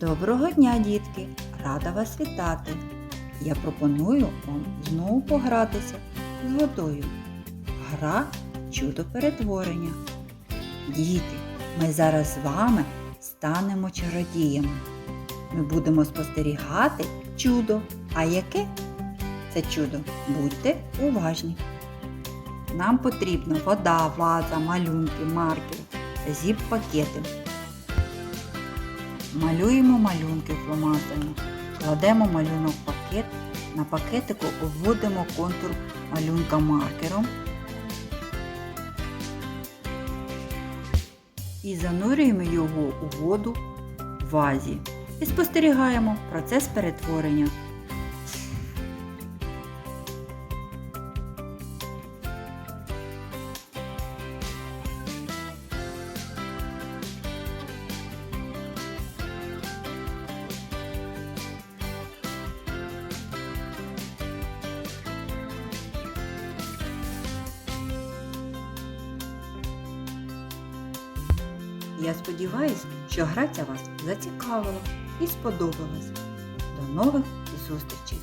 Доброго дня, дітки! Рада вас вітати! Я пропоную вам знову погратися з водою. Гра чудо перетворення. Діти, ми зараз з вами станемо чародіями. Ми будемо спостерігати чудо. А яке це чудо? Будьте уважні. Нам потрібна вода, ваза, малюнки, маркери зіп-пакети. Малюємо малюнки фломастером. Кладемо малюнок в пакет. На пакетику обводимо контур малюнка маркером. І занурюємо його у воду в вазі. І спостерігаємо процес перетворення. Я сподіваюся, що гра ця вас зацікавила і сподобалась. До нових зустрічей!